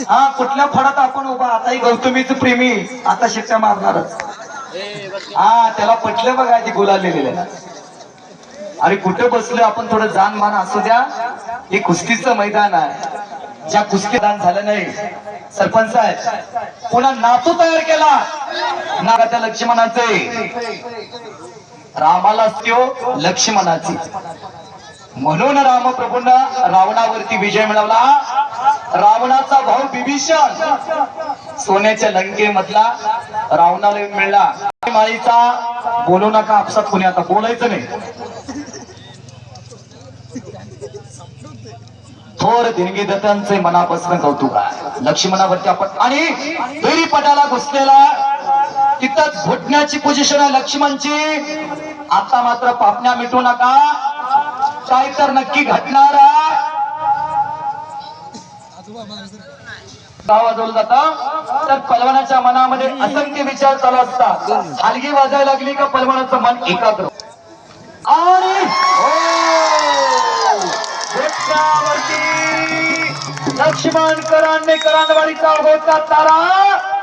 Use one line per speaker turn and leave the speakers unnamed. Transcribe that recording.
हा कुठल्या फडात आपण उभा? आताही गौतमीचं प्रेमी आता शिक्षा मारणारच. हा त्याला पटलं बघा ती गुलालेले अरे कुठं बसलो आपण? थोडं जान मान असू द्या. हे कुस्तीचं मैदान आहे. ज्या कुस्ती दान झालं नाही. सरपंच साहेब पुन्हा नातू तयार केला. नागा त्या लक्ष्मणाचे. रामाला त्यो लक्ष्मणाची. म्हणून रामप्रभूंना रावणावरती विजय मिळवला. रावणाचा विभीषण बिभीषण सोन्याच्या लंकेमधला रावणाला येऊन मिळला. माळीचा बोलू नका आपसात कोणी आता बोलायचं नाही. थोर दिनगी दत्तांचे मनापासून कौतुक आहे. लक्ष्मणावरती आपण आणि दोरी पटाला घुसलेला तिथंच घुटण्याची पोझिशन आहे लक्ष्मणची. आता मात्र पापण्या मिटू नका. काय तर नक्की घटणार आहे. वाजवलं जातं तर पलवानाच्या मनामध्ये असंख्य विचार चालू असतात. हलगी वाजायला लागली का पलवानाचं मन एकाग्र? आणि हो! लक्ष्मण करांनी करांडवाडीचा होता तारा.